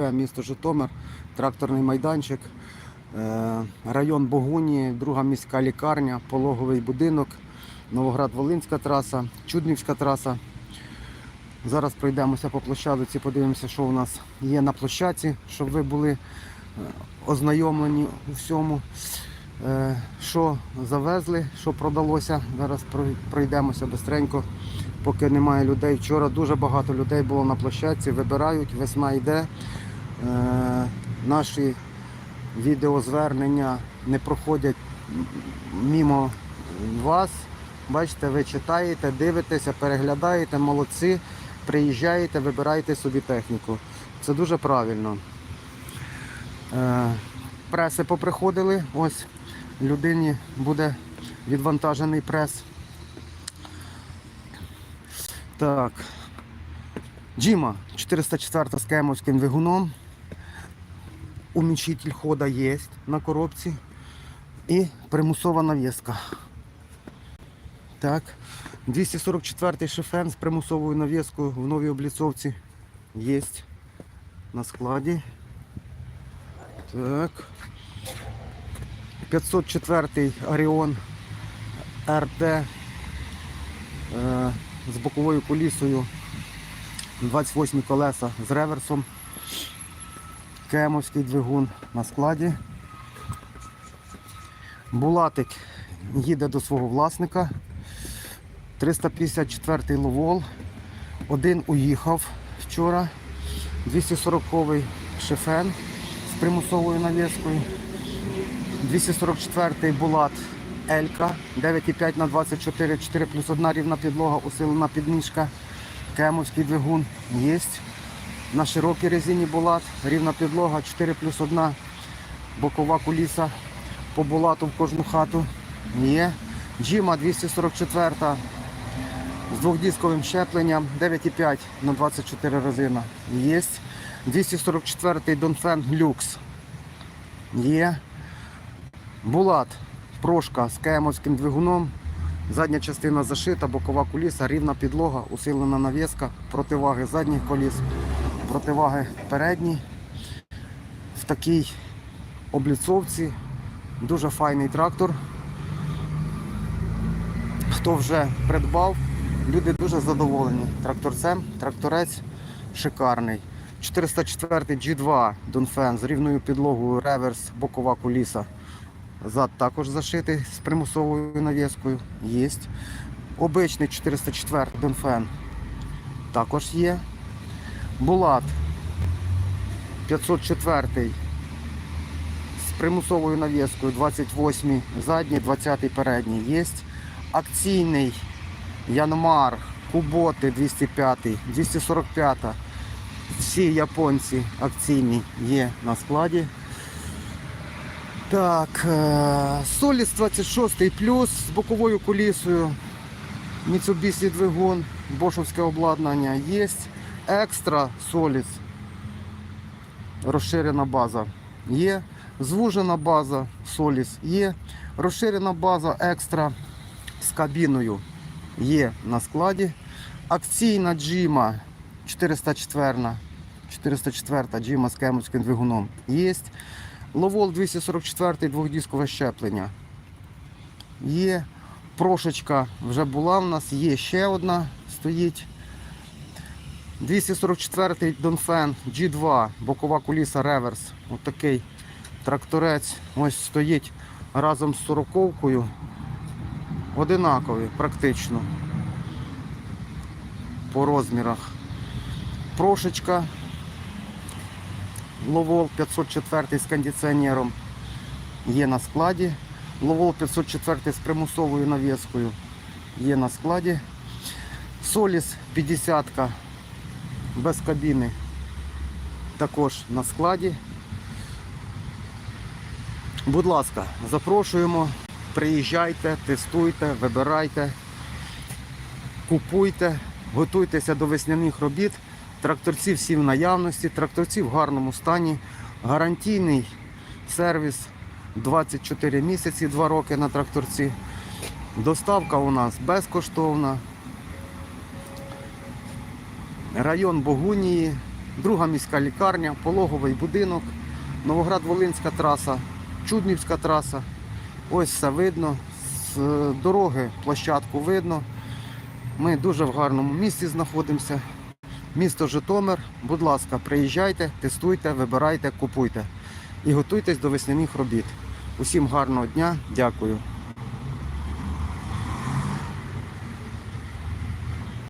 Місто Житомир, тракторний майданчик, е, район Богуні, друга міська лікарня, пологовий будинок, Новоград-Волинська траса, Чуднівська траса. Зараз пройдемося по площадці, подивимося, що у нас є на площадці, щоб ви були е, ознайомлені у всьому. Е, Що завезли, що продалося. Зараз пройдемося швидко, поки немає людей. Вчора дуже багато людей було на площадці, вибирають, весна йде. Е, Наші відеозвернення не проходять мімо вас. Бачите, ви читаєте, дивитеся, переглядаєте, молодці, приїжджаєте, вибираєте собі техніку. Це дуже правильно. Е, Преси поприходили. Ось людині буде відвантажений прес. Так. Джима 404 з кемовським двигуном. Умічитель хода є на коробці. І примусова навіска. Так. 244 шифен з примусовою навіскою в новій обліцовці є на складі. Так. 504 Оріон РТ е, з боковою колісою 28 колеса з реверсом. Кемовський двигун на складі. Булатик їде до свого власника. 354-й ловол. Один уїхав вчора. 240-й шифен з примусовою навіскою. 244-й Булат Елька, 9,5 на 24, 4 плюс 1 рівна підлога, усилена підніжка. Кемовський двигун є. На широкій резині Булат, рівна підлога, 4 плюс 1, бокова куліса по Булату в кожну хату. Є. Джима 244 з двохдісковим щепленням, 9,5 на 24 резина. Є. 244 Донфен Люкс. Є. Булат, прошка з кемовським двигуном. Задня частина зашита, бокова куліса, рівна підлога, усилена навіска, противаги задніх коліс, противаги передні. В такій обліцовці дуже файний трактор. Хто вже придбав, люди дуже задоволені. Тракторцем, тракторець шикарний. 404 G2 Донфен з рівною підлогою, реверс, бокова куліса. Зад також зашитий з примусовою навіскою. Є. Обичний 404 Донфен також є. Булат 504 з примусовою навіскою 28 задній, 20 передній є. Акційний Янмар, Куботи 205, 245. Всі японці акційні є на складі. Так, е, Соліс 26 плюс з боковою кулісою. Mitsubishi двигун, бошовське обладнання є. Екстра Соліс. Розширена база є. Звужена база Соліс є. Розширена база екстра з кабіною є на складі. Акційна джима 404. 404 джима з кемовським двигуном є. Ловол 244 двохдіскове щеплення. Є. Прошечка вже була в нас, є ще одна стоїть. 244 Донфен G2, бокова куліса реверс. Ось такий тракторець ось стоїть разом з сороковкою. Одинаковий практично по розмірах. Прошечка Ловол 504 з кондиціонером є на складі. Ловол 504 з примусовою навіскою є на складі. Соліс 50 без кабіни також на складі. Будь ласка, запрошуємо, приїжджайте, тестуйте, вибирайте, купуйте, готуйтеся до весняних робіт. Тракторці всі в наявності, тракторці в гарному стані. Гарантійний сервіс 24 місяці, 2 роки на тракторці. Доставка у нас безкоштовна. Район Богунії, друга міська лікарня, пологовий будинок, Новоград-Волинська траса, Чуднівська траса. Ось все видно. З дороги площадку видно. Ми дуже в гарному місці знаходимося. Місто Житомир, будь ласка, приїжджайте, тестуйте, вибирайте, купуйте і готуйтесь до весняних робіт. Усім гарного дня, дякую.